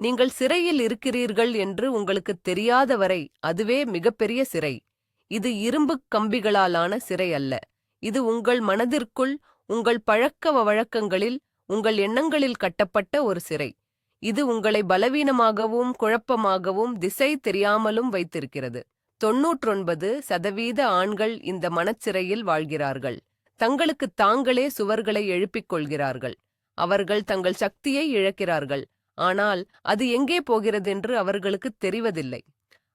நீங்கள் சிறையில் இருக்கிறீர்கள் என்று உங்களுக்குத் தெரியாத வரை அதுவே மிகப்பெரிய சிறை. இது இரும்புக் கம்பிகளாலான சிறை அல்ல. இது உங்கள் மனதிற்குள் உங்கள் பழக்க வழக்கங்களில் உங்கள் எண்ணங்களில் கட்டப்பட்ட ஒரு சிறை. இது உங்களை பலவீனமாகவும் குழப்பமாகவும் திசை தெரியாமலும் வைத்திருக்கிறது. தொன்னூற்றொன்பது சதவீத ஆண்கள் இந்த மனச்சிறையில் வாழ்கிறார்கள். தங்களுக்கு தாங்களே சுவர்களை எழுப்பிக் கொள்கிறார்கள். அவர்கள் தங்கள் சக்தியை இழக்கிறார்கள். ஆனால் அது எங்கே போகிறதென்று அவர்களுக்குத் தெரிவதில்லை.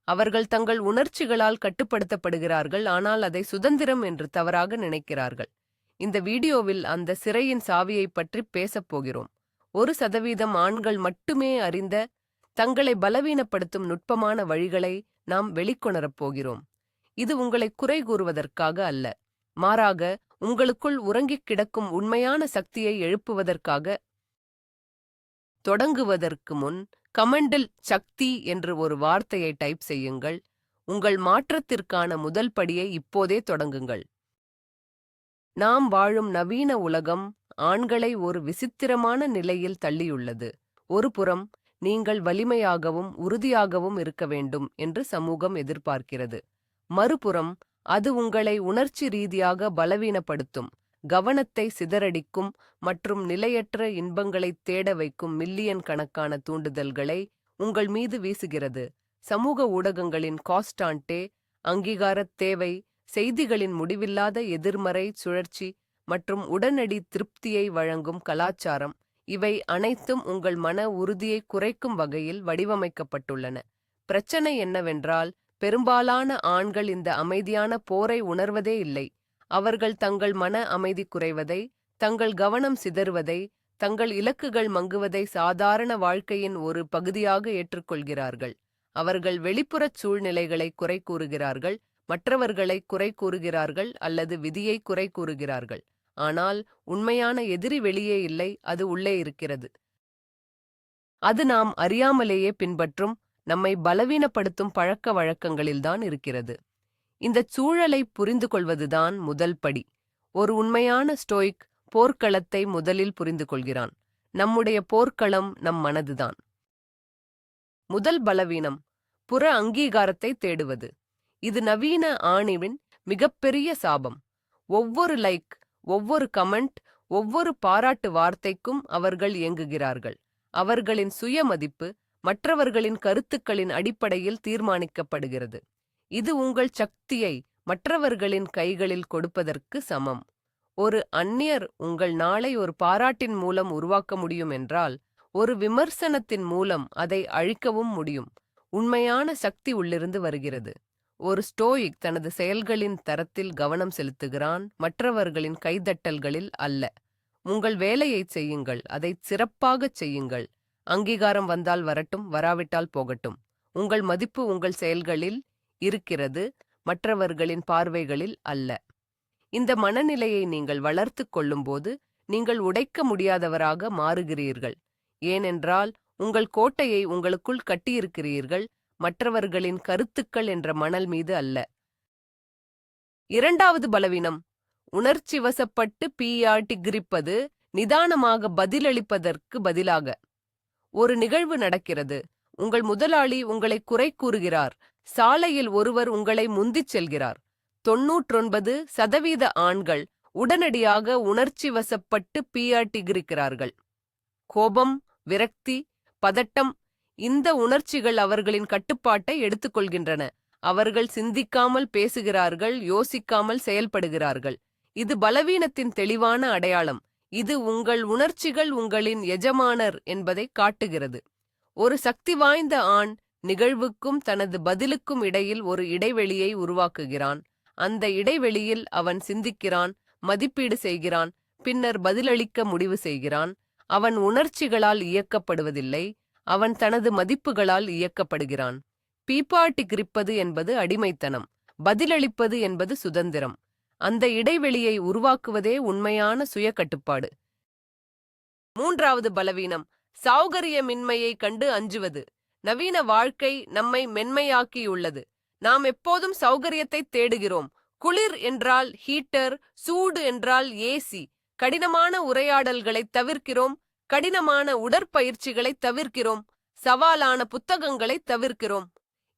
அவர்கள் தங்கள் உணர்ச்சிகளால் கட்டுப்படுத்தப்படுகிறார்கள் ஆனால் அதை சுதந்திரம் என்று தவறாக நினைக்கிறார்கள். இந்த வீடியோவில் அந்த சிறையின் சாவியைப் பற்றி பேசப் போகிறோம். ஒரு சதவீதம் ஆண்கள் மட்டுமே அறிந்த தங்களை பலவீனப்படுத்தும் நுட்பமான வழிகளை நாம் வெளிக்கொணரப் போகிறோம். இது உங்களை குறை கூறுவதற்காக அல்ல மாறாக உங்களுக்குள் உறங்கிக் கிடக்கும் உண்மையான சக்தியை எழுப்புவதற்காக தொடங்குவதற்கு முன் கமெண்டில் சக்தி என்று ஒரு வார்த்தையை டைப் செய்யுங்கள். உங்கள் மாற்றத்திற்கான முதல் படியை இப்போதே தொடங்குங்கள். நாம் வாழும் நவீன உலகம் ஆண்களை ஒரு விசித்திரமான நிலையில் தள்ளியுள்ளது. ஒரு புறம் நீங்கள் வலிமையாகவும் உறுதியாகவும் இருக்க வேண்டும் என்று சமூகம் எதிர்பார்க்கிறது. மறுபுறம் அது உங்களை உணர்ச்சி ரீதியாக பலவீனப்படுத்தும். கவனத்தை சிதறடிக்கும் மற்றும் நிலையற்ற இன்பங்களைத் தேட வைக்கும் மில்லியன் கணக்கான தூண்டுதல்களை உங்கள் மீது வீசுகிறது. சமூக ஊடகங்களின் காஸ்டான்டே அங்கீகாரத் தேவை செய்திகளின் முடிவில்லாத எதிர்மறை சுழற்சி மற்றும் உடனடி திருப்தியை வழங்கும் கலாச்சாரம் இவை அனைத்தும் உங்கள் மன உறுதியை குறைக்கும் வகையில் வடிவமைக்கப்பட்டுள்ளன. பிரச்சனை என்னவென்றால் பெரும்பாலான ஆண்கள் இந்த அமைதியான போரை உணர்வதே இல்லை. அவர்கள் தங்கள் மன அமைதி குறைவதை தங்கள் கவனம் சிதறுவதை தங்கள் இலக்குகள் மங்குவதை சாதாரண வாழ்க்கையின் ஒரு பகுதியாக ஏற்றுக்கொள்கிறார்கள். அவர்கள் வெளிப்புறச் சூழ்நிலைகளை குறை கூறுகிறார்கள் மற்றவர்களை குறை கூறுகிறார்கள் அல்லது விதியை குறை கூறுகிறார்கள். ஆனால் உண்மையான எதிரி வெளியே இல்லை அது உள்ளே இருக்கிறது. அது நாம் அறியாமலேயே பின்பற்றும் நம்மை பலவீனப்படுத்தும் பழக்க வழக்கங்களில்தான் இருக்கிறது. இந்தச் சூழலை புரிந்து கொள்வதுதான் முதல் படி. ஒரு உண்மையான ஸ்டோயிக் போர்க்களத்தை முதலில் புரிந்து கொள்கிறான் நம்முடைய போர்க்களம் நம் மனதுதான். முதல் பலவீனம் புற அங்கீகாரத்தை தேடுவது. இது நவீன ஆணிவின் மிகப்பெரிய சாபம். ஒவ்வொரு லைக் ஒவ்வொரு கமெண்ட் ஒவ்வொரு பாராட்டு வார்த்தைக்கும் அவர்கள் இயங்குகிறார்கள். அவர்களின் சுயமதிப்பு மற்றவர்களின் கருத்துக்களின் அடிப்படையில் தீர்மானிக்கப்படுகிறது. இது உங்கள் சக்தியை மற்றவர்களின் கைகளில் கொடுப்பதற்கு சமம். ஒரு அந்நியர் உங்கள் நாளை ஒரு பாராட்டின் மூலம் உருவாக்க முடியும் என்றால் ஒரு விமர்சனத்தின் மூலம் அதை அழிக்கவும் முடியும். உண்மையான சக்தி உள்ளிருந்து வருகிறது. ஒரு ஸ்டோயிக் தனது செயல்களின் தரத்தில் கவனம் செலுத்துகிறான் மற்றவர்களின் கைதட்டல்களில் அல்ல. உங்கள் வேலையைச் செய்யுங்கள் அதை சிறப்பாகச் செய்யுங்கள். அங்கீகாரம் வந்தால் வரட்டும் வராவிட்டால் போகட்டும். உங்கள் மதிப்பு உங்கள் செயல்களில் இருக்கிறது மற்றவர்களின் பார்வைகளில் அல்ல. இந்த மனநிலையை நீங்கள் வளர்த்துக் கொள்ளும்போது நீங்கள் உடைக்க முடியாதவராக மாறுகிறீர்கள். ஏனென்றால் உங்கள் கோட்டையை உங்களுக்குள் கட்டியிருக்கிறீர்கள் மற்றவர்களின் கருத்துக்கள் என்ற மணல் மீது அல்ல. இரண்டாவது பலவீனம் உணர்ச்சி வசப்பட்டு பீயாட்டி கிரிப்பது நிதானமாக பதிலளிப்பதற்கு பதிலாக. ஒரு நிகழ்வு நடக்கிறது உங்கள் முதலாளி உங்களை குறை கூறுகிறார் சாலையில் ஒருவர் உங்களை முந்திச் செல்கிறார். தொன்னூற்றொன்பது சதவீத ஆண்கள் உடனடியாக உணர்ச்சி வசப்பட்டு பீயாட்டிகிருக்கிறார்கள் கோபம் விரக்தி பதட்டம் இந்த உணர்ச்சிகள் அவர்களின் கட்டுப்பாட்டை எடுத்துக்கொள்கின்றன. அவர்கள் சிந்திக்காமல் பேசுகிறார்கள் யோசிக்காமல் செயல்படுகிறார்கள். இது பலவீனத்தின் தெளிவான அடையாளம். இது உங்கள் உணர்ச்சிகள் உங்களின் எஜமானர் என்பதை காட்டுகிறது. ஒரு சக்தி வாய்ந்த ஆண் நிகழ்வுக்கும் தனது பதிலுக்கும் இடையில் ஒரு இடைவெளியை உருவாக்குகிறான். அந்த இடைவெளியில் அவன் சிந்திக்கிறான் மதிப்பீடு செய்கிறான் பின்னர் பதிலளிக்க முடிவு செய்கிறான். அவன் உணர்ச்சிகளால் இயக்கப்படுவதில்லை அவன் தனது மதிப்புகளால் இயக்கப்படுகிறான். பீப்பாட்டி கிரிப்பது என்பது அடிமைத்தனம் பதிலளிப்பது என்பது சுதந்திரம். அந்த இடைவெளியை உருவாக்குவதே உண்மையான சுய கட்டுப்பாடு மூன்றாவது பலவீனம் சௌகரியமின்மையை கண்டு அஞ்சுவது. நவீன வாழ்க்கை நம்மை மென்மையாக்கியுள்ளது. நாம் எப்போதும் சௌகரியத்தை தேடுகிறோம். குளிர் என்றால் ஹீட்டர் சூடு என்றால் ஏசி கடினமான உரையாடல்களை தவிர்க்கிறோம். கடினமான உடற்பயிற்சிகளை தவிர்க்கிறோம். சவாலான புத்தகங்களை தவிர்க்கிறோம்.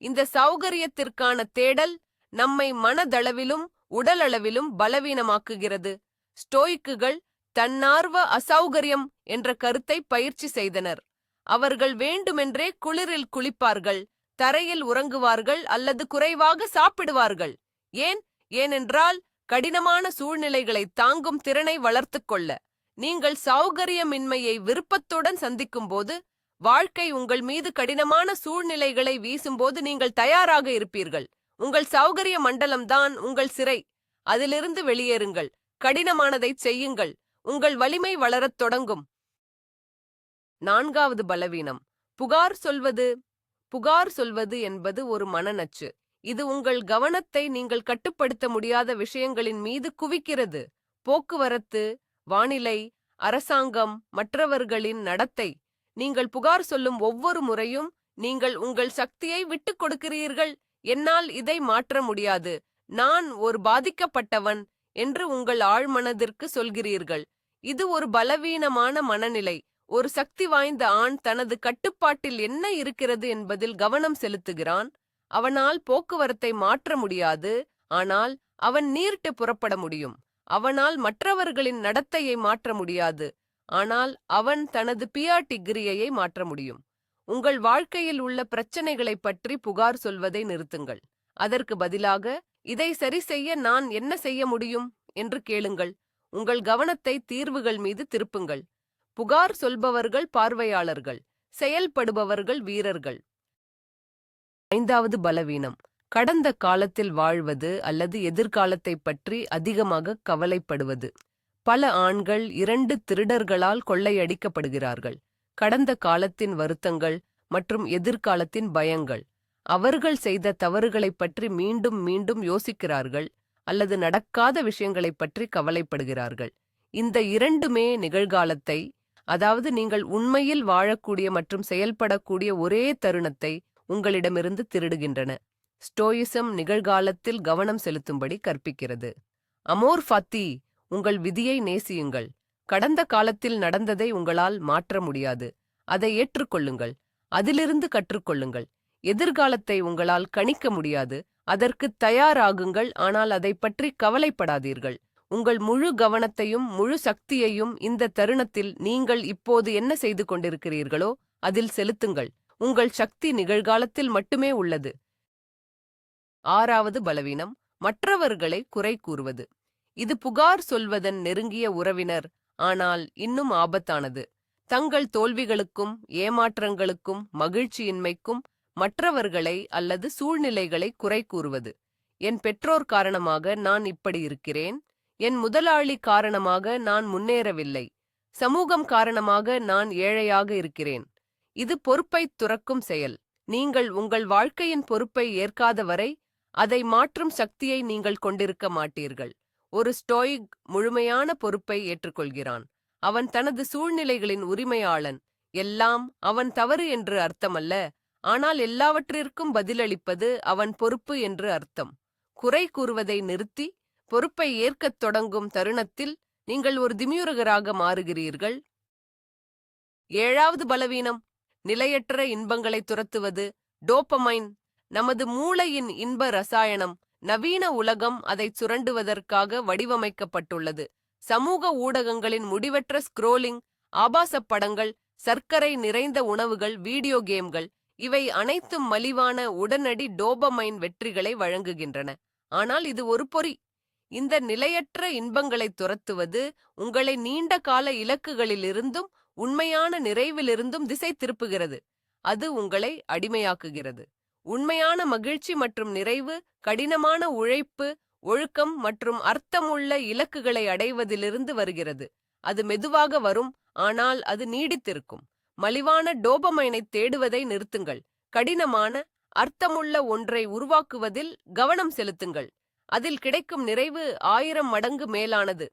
இந்த சௌகரியத்திற்கான தேடல் நம்மை மனதளவிலும் உடலளவிலும் பலவீனமாக்குகிறது. ஸ்டோய்க்குகள் தன்னார்வ அசௌகரியம் என்ற கருத்தை பயிற்சி செய்தனர். அவர்கள் வேண்டுமென்றே குளிரில் குளிப்பார்கள் தரையில் உறங்குவார்கள் அல்லது குறைவாக சாப்பிடுவார்கள். ஏன்? ஏனென்றால் கடினமான சூழ்நிலைகளை தாங்கும் திறனை வளர்த்து கொள்ள. நீங்கள் சௌகரியமின்மையை விருப்பத்துடன் சந்திக்கும்போது வாழ்க்கை உங்கள் மீது கடினமான சூழ்நிலைகளை வீசும்போது நீங்கள் தயாராக இருப்பீர்கள். உங்கள் சௌகரிய மண்டலம்தான் உங்கள் சிறை. அதிலிருந்து வெளியேறுங்கள். கடினமானதைச் செய்யுங்கள். உங்கள் வலிமை வளரத் தொடங்கும். நான்காவது பலவீனம். புகார் சொல்வது புகார் சொல்வது என்பது ஒரு மனநச்சு. இது உங்கள் கவனத்தை நீங்கள் கட்டுப்படுத்த முடியாத விஷயங்களின் மீது குவிக்கிறது. போக்குவரத்து வானிலை அரசாங்கம் மற்றவர்களின் நடத்தை. நீங்கள் புகார் சொல்லும் ஒவ்வொரு முறையும் நீங்கள் உங்கள் சக்தியை விட்டுக் கொடுக்கிறீர்கள். என்னால் இதை மாற்ற முடியாது. நான் ஒரு பாதிக்கப்பட்டவன் என்று உங்கள் ஆழ்மனதிற்கு சொல்கிறீர்கள். இது ஒரு பலவீனமான மனநிலை. ஒரு சக்தி வாய்ந்த ஆண் தனது கட்டுப்பாட்டில் என்ன இருக்கிறது என்பதில் கவனம் செலுத்துகிறான். அவனால் போக்குவரத்தை மாற்ற முடியாது. ஆனால் அவன் நீர்ட்டு புறப்பட முடியும். அவனால் மற்றவர்களின் நடத்தையை மாற்ற முடியாது. ஆனால் அவன் தனது பிஆர் டிகிரியை மாற்ற முடியும். உங்கள் வாழ்க்கையில் உள்ள பிரச்சனைகளைப் பற்றி புகார் சொல்வதை நிறுத்துங்கள். அதற்கு பதிலாக இதை சரி செய்ய நான் என்ன செய்ய முடியும்? என்று கேளுங்கள். உங்கள் கவனத்தை தீர்வுகள் மீது திருப்புங்கள். புகார் சொல்பவர்கள் பார்வையாளர்கள் செயல்படுபவர்கள் வீரர்கள். ஐந்தாவது பலவீனம். கடந்த காலத்தில் வாழ்வது அல்லது எதிர்காலத்தைப் பற்றி அதிகமாக கவலைப்படுவது. பல ஆண்கள் இரண்டு திருடர்களால் கொள்ளையடிக்கப்படுகிறார்கள். கடந்த காலத்தின் வருத்தங்கள் மற்றும் எதிர்காலத்தின் பயங்கள். அவர்கள் செய்த தவறுகளைப் பற்றி மீண்டும் மீண்டும் யோசிக்கிறார்கள் அல்லது நடக்காத விஷயங்களைப் பற்றி கவலைப்படுகிறார்கள். இந்த இரண்டுமே நிகழ்காலத்தை அதாவது நீங்கள் உண்மையில் வாழக்கூடிய மற்றும் செயல்படக்கூடிய ஒரே தருணத்தை உங்களிடமிருந்து திருடுகின்றன. ஸ்டோயிசம் நிகழ்காலத்தில் கவனம் செலுத்தும்படி கற்பிக்கிறது. அமோர் ஃபத்தி உங்கள் விதியை நேசியுங்கள். கடந்த காலத்தில் நடந்ததை உங்களால் மாற்ற முடியாது. அதை ஏற்றுக்கொள்ளுங்கள். அதிலிருந்து கற்றுக்கொள்ளுங்கள். எதிர்காலத்தை உங்களால் கணிக்க முடியாது. அதற்கு தயாராகுங்கள். ஆனால் அதை பற்றி கவலைப்படாதீர்கள். உங்கள் முழு கவனத்தையும் முழு சக்தியையும் இந்த தருணத்தில் நீங்கள் இப்போது என்ன செய்து கொண்டிருக்கிறீர்களோ அதில் செலுத்துங்கள். உங்கள் சக்தி நிகழ்காலத்தில் மட்டுமே உள்ளது. ஆறாவது பலவீனம் மற்றவர்களை குறை கூறுவது. இது புகார் சொல்வதன் நெருங்கிய உறவினர் ஆனால் இன்னும் ஆபத்தானது. தங்கள் தோல்விகளுக்கும் ஏமாற்றங்களுக்கும் மகிழ்ச்சியின்மைக்கும் மற்றவர்களை அல்லது சூழ்நிலைகளை குறை கூறுவது. என் பெற்றோர் காரணமாக நான் இப்படி இருக்கிறேன் என் முதலாளி காரணமாக நான் முன்னேறவில்லை. சமூகம் காரணமாக நான் ஏழையாக இருக்கிறேன். இது பொறுப்பைத் துறக்கும் செயல். நீங்கள் உங்கள் வாழ்க்கையின் பொறுப்பை ஏற்காத வரை அதை மாற்றும் சக்தியை நீங்கள் கொண்டிருக்க மாட்டீர்கள். ஒரு ஸ்டோயிக் முழுமையான பொறுப்பை ஏற்றுக்கொள்கிறான். அவன் தனது சூழ்நிலைகளின் உரிமையாளன். எல்லாம் அவன் தவறு என்று அர்த்தமல்ல. ஆனால் எல்லாவற்றிற்கும் பதிலளிப்பது அவன் பொறுப்பு என்று அர்த்தம். குறை கூறுவதை நிறுத்தி பொறுப்பை ஏற்கத் தொடங்கும் தருணத்தில் நீங்கள் ஒரு திமியூரகராக மாறுகிறீர்கள். ஏழாவது பலவீனம் நிலையற்ற இன்பங்களை துரத்துவது டோப்பமைன் நமது மூளையின் இன்ப ரசாயனம் நவீன உலகம் அதைச் சுரண்டுவதற்காக வடிவமைக்கப்பட்டுள்ளது. சமூக ஊடகங்களின் முடிவற்ற ஸ்க்ரோலிங் ஆபாசப் படங்கள் சர்க்கரை நிறைந்த உணவுகள் வீடியோ கேம்கள் இவை அனைத்தும் மலிவான உடனடி டோபமைன் வெற்றிகளை வழங்குகின்றன. ஆனால் இது ஒரு பொறி. இந்த நிலையற்ற இன்பங்களைத் துரத்துவது உங்களை நீண்ட கால இலக்குகளிலிருந்தும் உண்மையான நிறைவிலிருந்தும் திசை திருப்புகிறது. அது உங்களை அடிமையாக்குகிறது. உண்மையான மகிழ்ச்சி மற்றும் நிறைவு கடினமான உழைப்பு ஒழுக்கம் மற்றும் அர்த்தமுள்ள இலக்குகளை அடைவதிலிருந்து வருகிறது. அது மெதுவாக வரும் ஆனால் அது நீடித்திருக்கும். மலிவான டோபமைனை தேடுவதை நிறுத்துங்கள். கடினமான அர்த்தமுள்ள ஒன்றை உருவாக்குவதில் கவனம் செலுத்துங்கள். அதில் கிடைக்கும் நிறைவு ஆயிரம் மடங்கு மேலானது.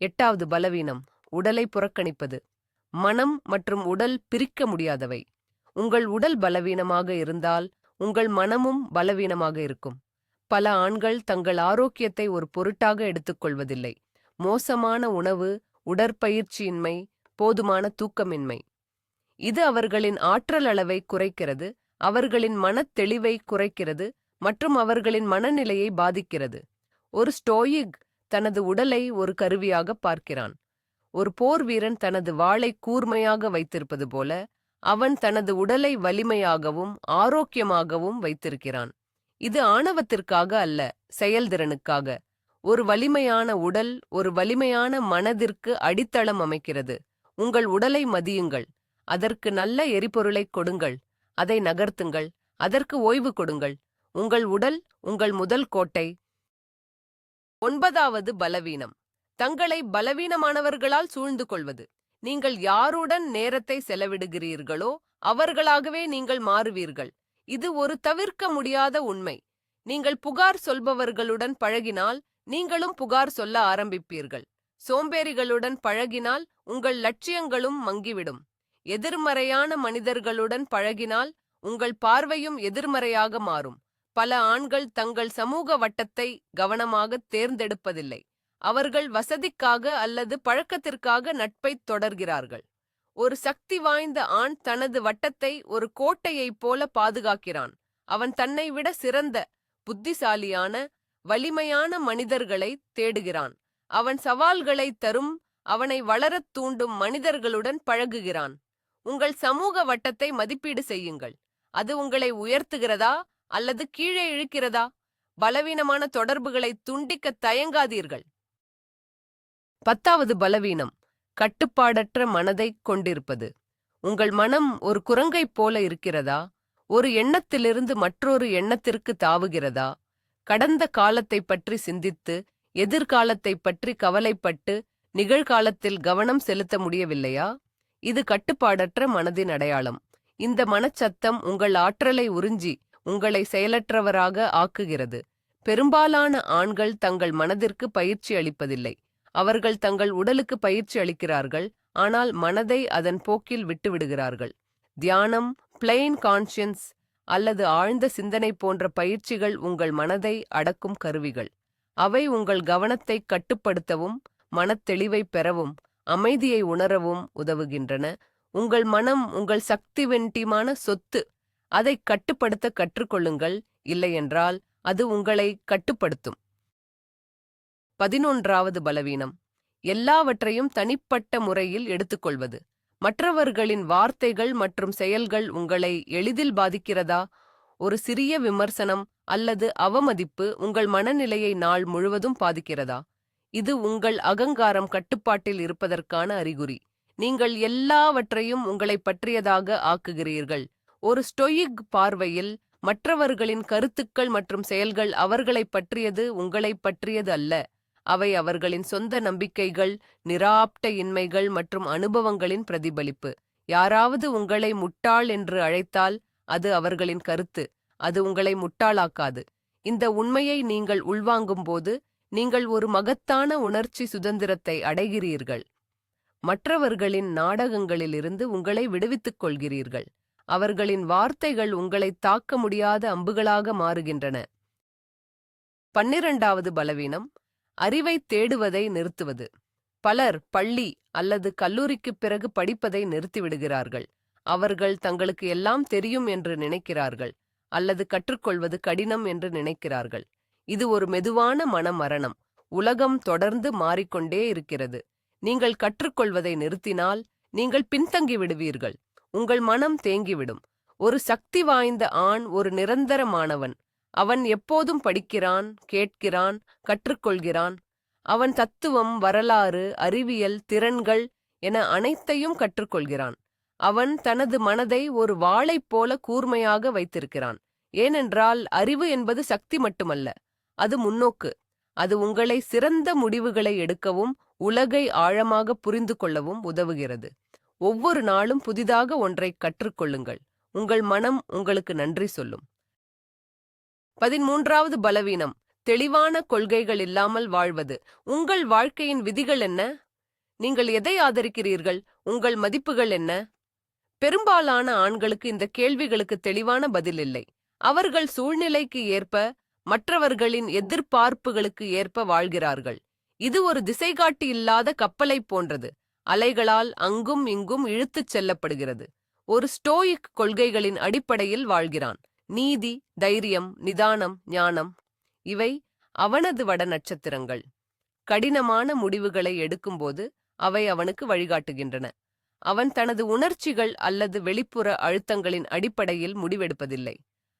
எட்டாவது பலவீனம் உடலை புறக்கணிப்பது. மனம் மற்றும் உடல் பிரிக்க முடியாதவை. உங்கள் உடல் பலவீனமாக இருந்தால் உங்கள் மனமும் பலவீனமாக இருக்கும். பல ஆண்கள் தங்கள் ஆரோக்கியத்தை ஒரு பொருட்டாக எடுத்துக்கொள்வதில்லை. மோசமான உணவு உடற்பயிற்சியின்மை போதுமான தூக்கமின்மை. இது அவர்களின் ஆற்றல் அளவை குறைக்கிறது அவர்களின் மனத்தெளிவை குறைக்கிறது மற்றும் அவர்களின் மனநிலையை பாதிக்கிறது. ஒரு ஸ்டோயிக் தனது உடலை ஒரு கருவியாக பார்க்கிறான். ஒரு போர் வீரன் தனது வாளை கூர்மையாக வைத்திருப்பது போல அவன் தனது உடலை வலிமையாகவும் ஆரோக்கியமாகவும் வைத்திருக்கிறான். இது ஆணவத்திற்காக அல்ல செயல்திறனுக்காக. ஒரு வலிமையான உடல் ஒரு வலிமையான மனதிற்கு அடித்தளம் அமைக்கிறது. உங்கள் உடலை மதியுங்கள். அதற்கு நல்ல எரிபொருளைக் கொடுங்கள். அதை நகர்த்துங்கள். அதற்கு ஓய்வு கொடுங்கள். உங்கள் உடல் உங்கள் முதல் கோட்டை. ஒன்பதாவது பலவீனம். தங்களை பலவீனமானவர்களால் சூழ்ந்து கொள்வது. நீங்கள் யாருடன் நேரத்தை செலவிடுகிறீர்களோ அவர்களாகவே நீங்கள் மாறுவீர்கள். இது ஒரு தவிர்க்க முடியாத உண்மை. நீங்கள் புகார் சொல்பவர்களுடன் பழகினால் நீங்களும் புகார் சொல்ல ஆரம்பிப்பீர்கள். சோம்பேறிகளுடன் பழகினால் உங்கள் லட்சியங்களும் மங்கிவிடும். எதிர்மறையான மனிதர்களுடன் பழகினால் உங்கள் பார்வையும் எதிர்மறையாக மாறும். பல ஆண்கள் தங்கள் சமூக வட்டத்தை கவனமாக தேர்ந்தெடுப்பதில்லை. அவர்கள் வசதிக்காக அல்லது பழக்கத்திற்காக நட்பைத் தொடர்கிறார்கள். ஒரு சக்தி வாய்ந்த ஆண் தனது வட்டத்தை ஒரு கோட்டையைப் போல பாதுகாக்கிறான். அவன் தன்னை விட சிறந்த புத்திசாலியான வலிமையான மனிதர்களை தேடுகிறான். அவன் சவால்களை தரும் அவனை வளரத் தூண்டும் மனிதர்களுடன் பழகுகிறான். உங்கள் சமூக வட்டத்தை மதிப்பீடு செய்யுங்கள். அது உங்களை உயர்த்துகிறதா? அல்லது கீழே இழுக்கிறதா? பலவீனமான தொடர்புகளை துண்டிக்க தயங்காதீர்கள். பத்தாவது பலவீனம் கட்டுப்பாடற்ற மனதைக் கொண்டிருப்பது. உங்கள் மனம் ஒரு குரங்கைப் போல இருக்கிறதா? ஒரு எண்ணத்திலிருந்து மற்றொரு எண்ணத்திற்கு தாவுகிறதா? கடந்த காலத்தைப் பற்றி சிந்தித்து எதிர்காலத்தைப் பற்றி கவலைப்பட்டு நிகழ்காலத்தில் கவனம் செலுத்த முடியவில்லையா? இது கட்டுப்பாடற்ற மனதின் அடையாளம். இந்த மனச்சத்தம் உங்கள் ஆற்றலை உறிஞ்சி உங்களை செயலற்றவராக ஆக்குகிறது. பெரும்பாலான ஆண்கள் தங்கள் மனதிற்கு பயிற்சி அளிப்பதில்லை. அவர்கள் தங்கள் உடலுக்கு பயிற்சி அளிக்கிறார்கள் ஆனால் மனதை அதன் போக்கில் விட்டுவிடுகிறார்கள் தியானம் பிளெயின் கான்ஷியன்ஸ் அல்லது ஆழ்ந்த சிந்தனை போன்ற பயிற்சிகள் உங்கள் மனதை அடக்கும் கருவிகள். அவை உங்கள் கவனத்தை கட்டுப்படுத்தவும் மனத்தெளிவை பெறவும் அமைதியை உணரவும் உதவுகின்றன. உங்கள் மனம் உங்கள் சக்தி வெண்டிமான சொத்து அதை கட்டுப்படுத்த கற்றுக்கொள்ளுங்கள் இல்லையென்றால் அது உங்களை கட்டுப்படுத்தும். பதினொன்றாவது பலவீனம். எல்லாவற்றையும் தனிப்பட்ட முறையில் எடுத்துக்கொள்வது. மற்றவர்களின் வார்த்தைகள் மற்றும் செயல்கள் உங்களை எளிதில் பாதிக்கிறதா? ஒரு சிறிய விமர்சனம் அல்லது அவமதிப்பு உங்கள் மனநிலையை நாள் முழுவதும் பாதிக்கிறதா? இது உங்கள் அகங்காரம் கட்டுப்பாட்டில் இருப்பதற்கான அறிகுறி. நீங்கள் எல்லாவற்றையும் உங்களைப் பற்றியதாக ஆக்குகிறீர்கள். ஒரு ஸ்டொயிக் பார்வையில் மற்றவர்களின் கருத்துக்கள் மற்றும் செயல்கள் அவர்களைப் பற்றியது உங்களைப் பற்றியது அல்ல. அவை அவர்களின் சொந்த நம்பிக்கைகள் நிராப்ட இன்மைகள் மற்றும் அனுபவங்களின் பிரதிபலிப்பு. யாராவது உங்களை முட்டாள் என்று அழைத்தால் அது அவர்களின் கருத்து. அது உங்களை முட்டாளாக்காது. இந்த உண்மையை நீங்கள் உள்வாங்கும்போது நீங்கள் ஒரு மகத்தான உணர்ச்சி சுதந்திரத்தை அடைகிறீர்கள். மற்றவர்களின் நாடகங்களிலிருந்து உங்களை விடுவித்துக் கொள்கிறீர்கள். அவர்களின் வார்த்தைகள் உங்களை தாக்க முடியாத அம்புகளாக மாறுகின்றன. பன்னிரண்டாவது பலவீனம் அறிவை தேடுவதை நிறுத்துவது. பலர் பள்ளி அல்லது கல்லூரிக்குப் பிறகு படிப்பதை நிறுத்திவிடுகிறார்கள். அவர்கள் தங்களுக்கு எல்லாம் தெரியும் என்று நினைக்கிறார்கள் அல்லது கற்றுக்கொள்வது கடினம் என்று நினைக்கிறார்கள். இது ஒரு மெதுவான மனமரணம் உலகம் தொடர்ந்து மாறிக்கொண்டே இருக்கிறது. நீங்கள் கற்றுக்கொள்வதை நிறுத்தினால் நீங்கள் பின்தங்கி விடுவீர்கள் உங்கள் மனம் தேங்கிவிடும். ஒரு சக்தி வாய்ந்த ஆண் ஒரு நிரந்தரமானவன் அவன் எப்போதும் படிக்கிறான் கேட்கிறான் கற்றுக்கொள்கிறான். அவன் தத்துவம் வரலாறு அறிவியல் திறன்கள் என அனைத்தையும் கற்றுக்கொள்கிறான். அவன் தனது மனதை ஒரு வாளைப் போல கூர்மையாக வைத்திருக்கிறான். ஏனென்றால் அறிவு என்பது சக்தி மட்டுமல்ல அது முன்னோக்கு. அது உங்களை சிறந்த முடிவுகளை எடுக்கவும் உலகை ஆழமாக புரிந்து கொள்ளவும் உதவுகிறது. ஒவ்வொரு நாளும் புதிதாக ஒன்றை கற்றுக்கொள்ளுங்கள். உங்கள் மனம் உங்களுக்கு நன்றி சொல்லும். பதிமூன்றாவது பலவீனம். தெளிவான கொள்கைகள் இல்லாமல் வாழ்வது. உங்கள் வாழ்க்கையின் விதிகள் என்ன? நீங்கள் எதை ஆதரிக்கிறீர்கள்? உங்கள் மதிப்புகள் என்ன? பெரும்பாலான ஆண்களுக்கு இந்த கேள்விகளுக்கு தெளிவான பதில் இல்லை. அவர்கள் சூழ்நிலைக்கு ஏற்ப மற்றவர்களின் எதிர்பார்ப்புகளுக்கு ஏற்ப வாழ்கிறார்கள். இது ஒரு திசைகாட்டி இல்லாத கப்பலைப் போன்றது. அலைகளால் அங்கும் இங்கும் இழுத்துச் செல்லப்படுகிறது. ஒரு ஸ்டோயிக் கொள்கைகளின் அடிப்படையில் வாழ்கிறான். நீதி தைரியம் நிதானம் ஞானம் இவை அவனது வட நட்சத்திரங்கள். கடினமான முடிவுகளை எடுக்கும்போது அவை அவனுக்கு வழிகாட்டுகின்றன. அவன் தனது உணர்ச்சிகள் அல்லது வெளிப்புற அழுத்தங்களின் அடிப்படையில் முடிவெடுப்பதில்லை.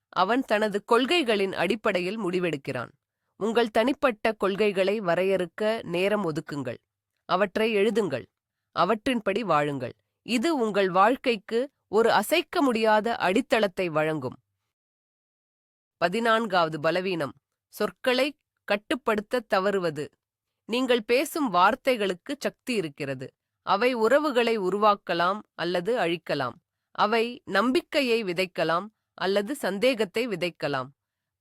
அவன் தனது கொள்கைகளின் அடிப்படையில் முடிவெடுக்கிறான். உங்கள் தனிப்பட்ட கொள்கைகளை வரையறுக்க நேரம் ஒதுக்குங்கள். அவற்றை எழுதுங்கள். அவற்றின்படி வாழுங்கள். இது உங்கள் வாழ்க்கைக்கு ஒரு அசைக்க முடியாத அடித்தளத்தை வழங்கும். பதினான்காவது பலவீனம். சொற்களை கட்டுப்படுத்த தவறுவது. நீங்கள் பேசும் வார்த்தைகளுக்கு சக்தி இருக்கிறது. அவை உறவுகளை உருவாக்கலாம் அல்லது அழிக்கலாம். அவை நம்பிக்கையை விதைக்கலாம் அல்லது சந்தேகத்தை விதைக்கலாம்.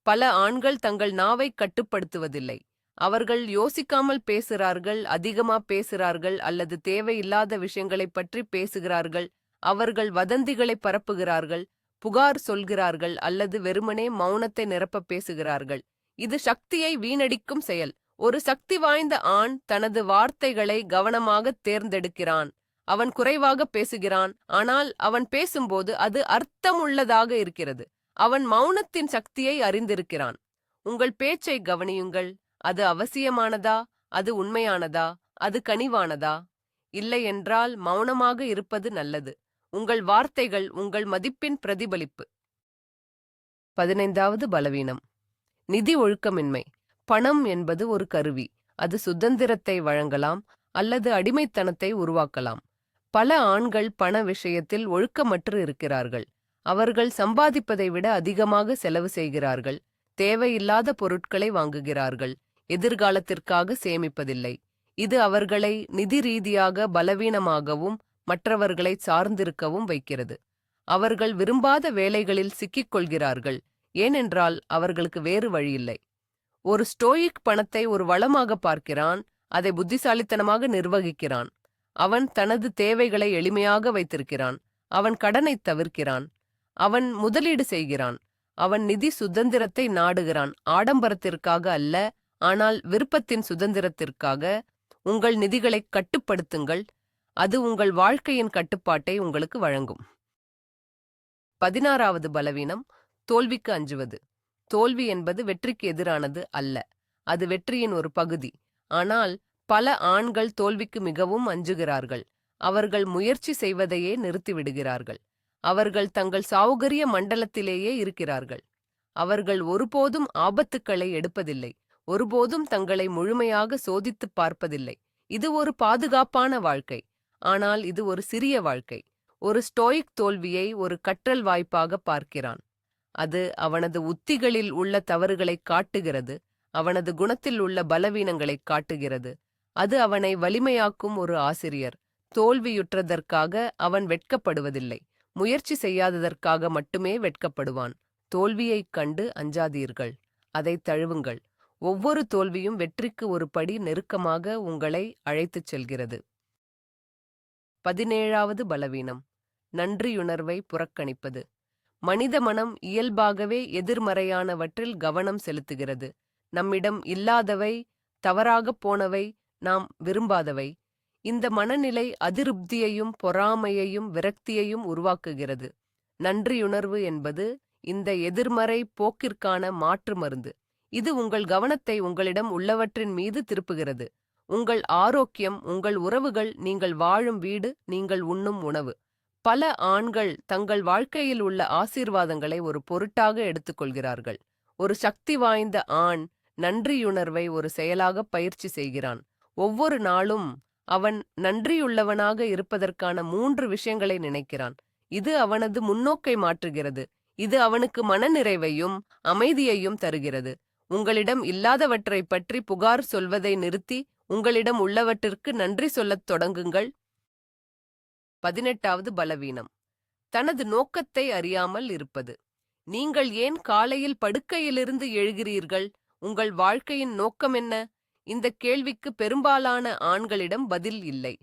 பல ஆண்கள் தங்கள் நாவை கட்டுப்படுத்துவதில்லை. அவர்கள் யோசிக்காமல் பேசுகிறார்கள் அதிகமா பேசுகிறார்கள் அல்லது தேவையில்லாத விஷயங்களைப் பற்றி பேசுகிறார்கள் அவர்கள் வதந்திகளை பரப்புகிறார்கள் புகார் சொல்கிறார்கள் அல்லது வெறுமனே மௌனத்தை நிரப்ப பேசுகிறார்கள். இது சக்தியை வீணடிக்கும் செயல். ஒரு சக்தி வாய்ந்த ஆண் தனது வார்த்தைகளை கவனமாக தேர்ந்தெடுக்கிறான். அவன் குறைவாக பேசுகிறான் ஆனால் அவன் பேசும்போது அது அர்த்தமுள்ளதாக இருக்கிறது. அவன் மௌனத்தின் சக்தியை அறிந்திருக்கிறான். உங்கள் பேச்சை கவனியுங்கள். அது அவசியமானதா? அது உண்மையானதா? அது கனிவானதா? இல்லையென்றால் மௌனமாக இருப்பது நல்லது. உங்கள் வார்த்தைகள் உங்கள் மதிப்பின் பிரதிபலிப்பு. பதினைந்தாவது பலவீனம். நிதி ஒழுக்கமின்மை. பணம் என்பது ஒரு கருவி. அது சுதந்திரத்தை வழங்கலாம் அல்லது அடிமைத்தனத்தை உருவாக்கலாம். பல ஆண்கள் பண விஷயத்தில் ஒழுக்கமற்று இருக்கிறார்கள். அவர்கள் சம்பாதிப்பதை விட அதிகமாக செலவு செய்கிறார்கள். தேவையில்லாத பொருட்களை வாங்குகிறார்கள். எதிர்காலத்திற்காக சேமிப்பதில்லை. இது அவர்களை நிதி ரீதியாக பலவீனமாகவும் மற்றவர்களை சார்ந்திருக்கவும் வைக்கிறது. அவர்கள் விரும்பாத வேலைகளில் சிக்கிக் கொள்கிறார்கள் ஏனென்றால் அவர்களுக்கு வேறு வழியில்லை. ஒரு ஸ்டோயிக் பணத்தை ஒரு வளமாக பார்க்கிறான் அதை புத்திசாலித்தனமாக நிர்வகிக்கிறான். அவன் தனது தேவைகளை எளிமையாக வைத்திருக்கிறான். அவன் கடனை தவிர்க்கிறான். அவன் முதலீடு செய்கிறான். அவன் நிதி சுதந்திரத்தை நாடுகிறான். ஆடம்பரத்திற்காக அல்ல ஆனால் விருப்பத்தின் சுதந்திரத்திற்காக உங்கள் நிதிகளை கட்டுப்படுத்துங்கள். அது உங்கள் வாழ்க்கையின் கட்டுப்பாட்டை உங்களுக்கு வழங்கும். பதினாறாவது பலவீனம் தோல்விக்கு அஞ்சுவது. தோல்வி என்பது வெற்றிக்கு எதிரானது அல்ல. அது வெற்றியின் ஒரு பகுதி. ஆனால் பல ஆண்கள் தோல்விக்கு மிகவும் அஞ்சுகிறார்கள். அவர்கள் முயற்சி செய்வதையே நிறுத்திவிடுகிறார்கள். அவர்கள் தங்கள் சௌகரிய மண்டலத்திலேயே இருக்கிறார்கள். அவர்கள் ஒருபோதும் ஆபத்துக்களை எடுப்பதில்லை. ஒருபோதும் தங்களை முழுமையாக சோதித்துப் பார்ப்பதில்லை. இது ஒரு பாதுகாப்பான வாழ்க்கை. ஆனால் இது ஒரு சிறிய வாழ்க்கை. ஒரு ஸ்டோயிக் தோல்வியை ஒரு கற்றல் வாய்ப்பாக பார்க்கிறான். அது அவனது உத்திகளில் உள்ள தவறுகளைக் காட்டுகிறது. அவனது குணத்தில் உள்ள பலவீனங்களைக் காட்டுகிறது. அது அவனை வலிமையாக்கும் ஒரு ஆசிரியர். தோல்வியுற்றதற்காக அவன் வெட்கப்படுவதில்லை. முயற்சி செய்யாததற்காக மட்டுமே வெட்கப்படுவான். தோல்வியைக் கண்டு அஞ்சாதீர்கள். அதை தழுவுங்கள். ஒவ்வொரு தோல்வியும் வெற்றிக்கு ஒரு படி நெருக்கமாக உங்களை அழைத்துச் செல்கிறது. பதினேழாவது பலவீனம். நன்றியுணர்வை புறக்கணிப்பது. மனித மனம் இயல்பாகவே எதிர்மறையானவற்றில் கவனம் செலுத்துகிறது. நம்மிடம் இல்லாதவை தவறாகப் போனவை நாம் விரும்பாதவை. இந்த மனநிலை அதிருப்தியையும் பொறாமையையும் விரக்தியையும் உருவாக்குகிறது. நன்றியுணர்வு என்பது இந்த எதிர்மறை போக்கிற்கான மாற்று மருந்து. இது உங்கள் கவனத்தை உங்களிடம் உள்ளவற்றின் மீது திருப்புகிறது. உங்கள் ஆரோக்கியம் உங்கள் உறவுகள் நீங்கள் வாழும் வீடு நீங்கள் உண்ணும் உணவு. பல ஆண்கள் தங்கள் வாழ்க்கையில் உள்ள ஆசீர்வாதங்களை ஒரு பொருட்டாக எடுத்துக்கொள்கிறார்கள். ஒரு சக்தி வாய்ந்த ஆண் நன்றியுணர்வை ஒரு செயலாக பயிற்சி செய்கிறான். ஒவ்வொரு நாளும் அவன் நன்றியுள்ளவனாக இருப்பதற்கான மூன்று விஷயங்களை நினைக்கிறான். இது அவனது முன்னோக்கை மாற்றுகிறது. இது அவனுக்கு மனநிறைவையும் அமைதியையும் தருகிறது. உங்களிடம் இல்லாதவற்றைப் பற்றி புகார் சொல்வதை நிறுத்தி உங்களிடம் உள்ளவற்றிற்கு நன்றி சொல்லத் தொடங்குங்கள். பதினெட்டாவது பலவீனம். தனது நோக்கத்தை அறியாமல் இருப்பது. நீங்கள் ஏன் காலையில் படுக்கையிலிருந்து எழுகிறீர்கள்? உங்கள் வாழ்க்கையின் நோக்கம் என்ன? இந்த கேள்விக்கு பெரும்பாலான ஆண்களிடம் பதில் இல்லை.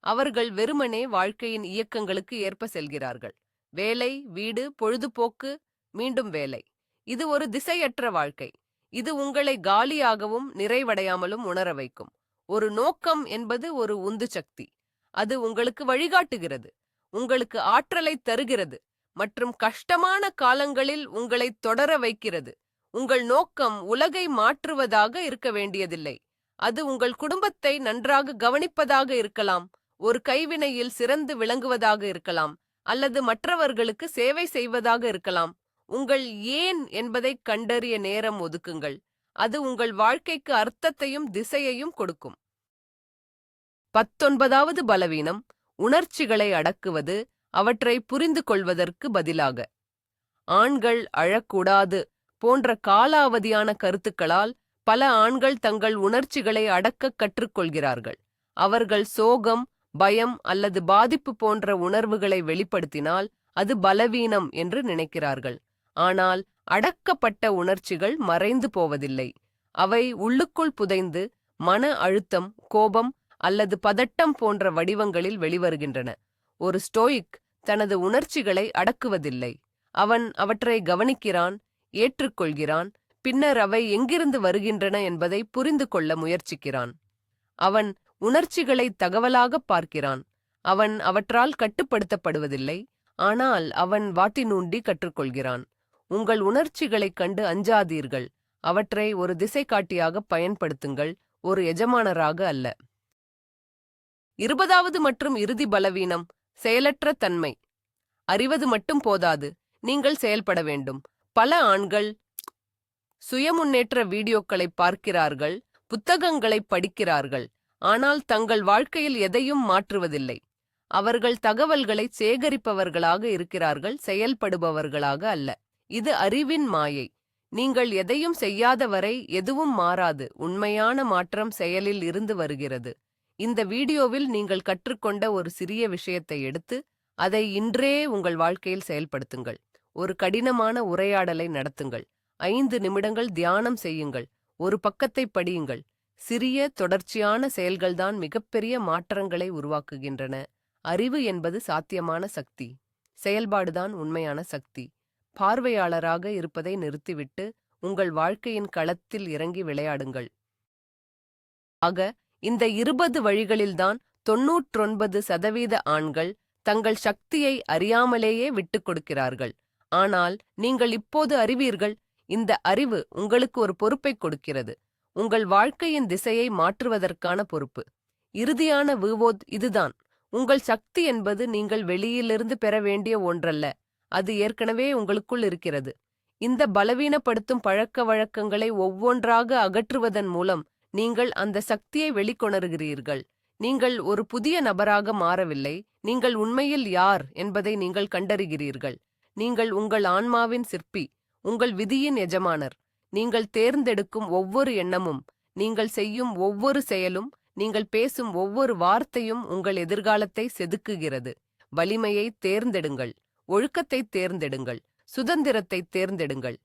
அவர்கள் வெறுமனே வாழ்க்கையின் இயக்கங்களுக்கு ஏற்ப செல்கிறார்கள். வேலை வீடு பொழுதுபோக்கு மீண்டும் வேலை. இது ஒரு திசையற்ற வாழ்க்கை. இது உங்களை காலியாகவும் நிறைவடையாமலும் உணர வைக்கும். ஒரு நோக்கம் என்பது ஒரு உந்து சக்தி. அது உங்களுக்கு வழிகாட்டுகிறது. உங்களுக்கு ஆற்றலை தருகிறது. மற்றும் கஷ்டமான காலங்களில் உங்களை தொடர வைக்கிறது. உங்கள் நோக்கம் உலகை மாற்றுவதாக இருக்க வேண்டியதில்லை. அது உங்கள் குடும்பத்தை நன்றாக கவனிப்பதாக இருக்கலாம். ஒரு கைவினையில் சிறந்து விளங்குவதாக இருக்கலாம். அல்லது மற்றவர்களுக்கு சேவை செய்வதாக இருக்கலாம். உங்கள் ஏன் என்பதை கண்டறிய நேரம் ஒதுக்குங்கள். அது உங்கள் வாழ்க்கைக்கு அர்த்தத்தையும் திசையையும் கொடுக்கும். பத்தொன்பதாவது பலவீனம் உணர்ச்சிகளை அடக்குவது அவற்றை புரிந்து கொள்வதற்கு பதிலாக. ஆண்கள் அழக்கூடாது போன்ற காலாவதியான கருத்துக்களால் பல ஆண்கள் தங்கள் உணர்ச்சிகளை அடக்க கற்றுக்கொள்கிறார்கள். அவர்கள் சோகம் பயம் அல்லது பாதிப்பு போன்ற உணர்வுகளை வெளிப்படுத்தினால் அது பலவீனம் என்று நினைக்கிறார்கள். ஆனால் அடக்கப்பட்ட உணர்ச்சிகள் மறைந்து போவதில்லை. அவை உள்ளுக்குள் புதைந்து மன அழுத்தம் கோபம் அல்லது பதட்டம் போன்ற வடிவங்களில் வெளிவருகின்றன. ஒரு ஸ்டோயிக் தனது உணர்ச்சிகளை அடக்குவதில்லை. அவன் அவற்றை கவனிக்கிறான் ஏற்றுக்கொள்கிறான் பின்னர் அவை எங்கிருந்து வருகின்றன என்பதை புரிந்து கொள்ள முயற்சிக்கிறான். அவன் உணர்ச்சிகளை தகவலாகப் பார்க்கிறான். அவன் அவற்றால் கட்டுப்படுத்தப்படுவதில்லை ஆனால் அவன் வாட்டினூண்டி கற்றுக்கொள்கிறான். உங்கள் உணர்ச்சிகளைக் கண்டு அஞ்சாதீர்கள். அவற்றை ஒரு திசைகாட்டியாக பயன்படுத்துங்கள். ஒரு எஜமானராக அல்ல. இருபதாவது மற்றும் இறுதி பலவீனம். செயலற்ற தன்மை. அறிவது மட்டும் போதாது. நீங்கள் செயல்பட வேண்டும். பல ஆண்கள் சுயமுன்னேற்ற வீடியோக்களை பார்க்கிறார்கள். புத்தகங்களை படிக்கிறார்கள். ஆனால் தங்கள் வாழ்க்கையில் எதையும் மாற்றுவதில்லை. அவர்கள் தகவல்களை சேகரிப்பவர்களாக இருக்கிறார்கள். செயல்படுபவர்களாக அல்ல. இது அறிவின் மாயை. நீங்கள் எதையும் செய்யாத வரை எதுவும் மாறாது. உண்மையான மாற்றம் செயலில் இருந்து வருகிறது. இந்த வீடியோவில் நீங்கள் கற்றுக்கொண்ட ஒரு சிறிய விஷயத்தை எடுத்து அதை இன்றே உங்கள் வாழ்க்கையில் செயல்படுத்துங்கள். ஒரு கடினமான உரையாடலை நடத்துங்கள். ஐந்து நிமிடங்கள் தியானம் செய்யுங்கள். ஒரு பக்கத்தை படியுங்கள். சிறிய தொடர்ச்சியான செயல்கள்தான் மிகப்பெரிய மாற்றங்களை உருவாக்குகின்றன. அறிவு என்பது சாத்தியமான சக்தி. செயல்பாடுதான் உண்மையான சக்தி. பார்வையாளராக இருப்பதை நிறுத்திவிட்டு உங்கள் வாழ்க்கையின் களத்தில் இறங்கி விளையாடுங்கள். ஆக இந்த இருபது வழிகளில்தான் தொன்னூற்றொன்பது சதவீத ஆண்கள் தங்கள் சக்தியை அறியாமலேயே விட்டுக் கொடுக்கிறார்கள். ஆனால் நீங்கள் இப்போது அறிவீர்கள் இந்த அறிவு உங்களுக்கு ஒரு பொறுப்பை கொடுக்கிறது. உங்கள் வாழ்க்கையின் திசையை மாற்றுவதற்கான பொறுப்பு. இறுதியான விவோத் இதுதான். உங்கள் சக்தி என்பது நீங்கள் வெளியிலிருந்து பெற வேண்டிய ஒன்றல்ல. அது ஏற்கனவே உங்களுக்குள் இருக்கிறது. இந்த பலவீனப்படுத்தும் பழக்க வழக்கங்களை ஒவ்வொன்றாக அகற்றுவதன் மூலம் நீங்கள் அந்த சக்தியை வெளிக்கொணர்கிறீர்கள். நீங்கள் ஒரு புதிய நபராக மாறவில்லை. நீங்கள் உண்மையில் யார் என்பதை நீங்கள் கண்டறிகிறீர்கள். நீங்கள் உங்கள் ஆன்மாவின் சிற்பி உங்கள் விதியின் எஜமானர். நீங்கள் தேர்ந்தெடுக்கும் ஒவ்வொரு எண்ணமும் நீங்கள் செய்யும் ஒவ்வொரு செயலும் நீங்கள் பேசும் ஒவ்வொரு வார்த்தையும் உங்கள் எதிர்காலத்தை செதுக்குகிறது. வலிமையை தேர்ந்தெடுங்கள். ஒழுக்கத்தை தேர்ந்தெடுங்கள் சுதந்திரத்தை தேர்ந்தெடுங்கள்.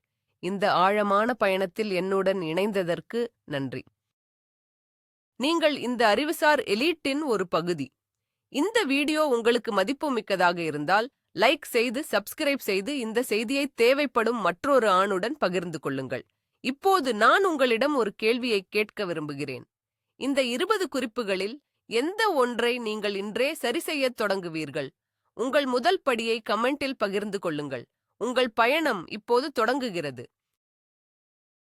இந்த ஆழமான பயணத்தில் என்னுடன் இணைந்ததற்கு நன்றி. நீங்கள் இந்த அறிவுசார் எலீட்டின் ஒரு பகுதி. இந்த வீடியோ உங்களுக்கு மதிப்புமிக்கதாக இருந்தால் லைக் செய்து சப்ஸ்கிரைப் செய்து இந்த செய்தியை தேவைப்படும் மற்றொரு ஆணுடன் பகிர்ந்து கொள்ளுங்கள். இப்போது நான் உங்களிடம் ஒரு கேள்வியை கேட்க விரும்புகிறேன். இந்த இருபது குறிப்புகளில் எந்த ஒன்றை நீங்கள் இன்றே சரிசெய்யத் தொடங்குவீர்கள்? உங்கள் முதல் படியை கமெண்டில் பகிர்ந்து கொள்ளுங்கள். உங்கள் பயணம் இப்போது தொடங்குகிறது.